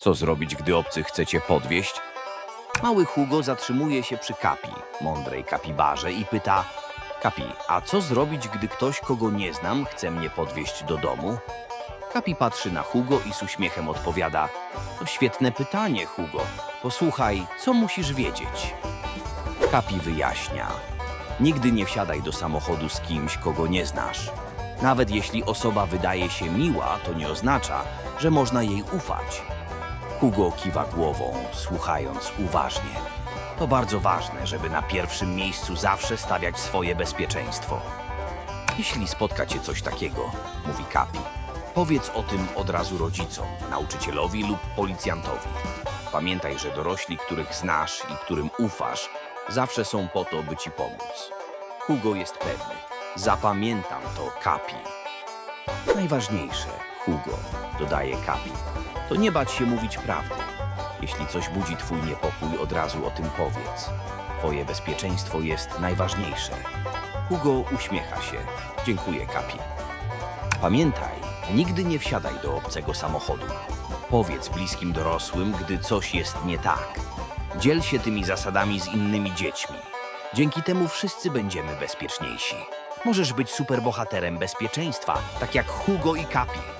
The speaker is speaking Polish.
Co zrobić, gdy obcy chce cię podwieźć? Mały Hugo zatrzymuje się przy Kapi, mądrej kapibarze i pyta Kapi, a co zrobić, gdy ktoś, kogo nie znam, chce mnie podwieźć do domu? Kapi patrzy na Hugo i z uśmiechem odpowiada To świetne pytanie, Hugo. Posłuchaj, co musisz wiedzieć? Kapi wyjaśnia. Nigdy nie wsiadaj do samochodu z kimś, kogo nie znasz. Nawet jeśli osoba wydaje się miła, to nie oznacza, że można jej ufać. Hugo kiwa głową, słuchając uważnie. To bardzo ważne, żeby na pierwszym miejscu zawsze stawiać swoje bezpieczeństwo. Jeśli spotka cię coś takiego, mówi Kapi, powiedz o tym od razu rodzicom, nauczycielowi lub policjantowi. Pamiętaj, że dorośli, których znasz i którym ufasz, zawsze są po to, by ci pomóc. Hugo jest pewny. Zapamiętam to, Kapi. Najważniejsze, Hugo, dodaje Kapi, to nie bać się mówić prawdy. Jeśli coś budzi twój niepokój, od razu o tym powiedz. Twoje bezpieczeństwo jest najważniejsze. Hugo uśmiecha się. Dziękuję, Kapi. Pamiętaj, nigdy nie wsiadaj do obcego samochodu. Powiedz bliskim dorosłym, gdy coś jest nie tak. Dziel się tymi zasadami z innymi dziećmi. Dzięki temu wszyscy będziemy bezpieczniejsi. Możesz być superbohaterem bezpieczeństwa, tak jak Hugo i Kapi.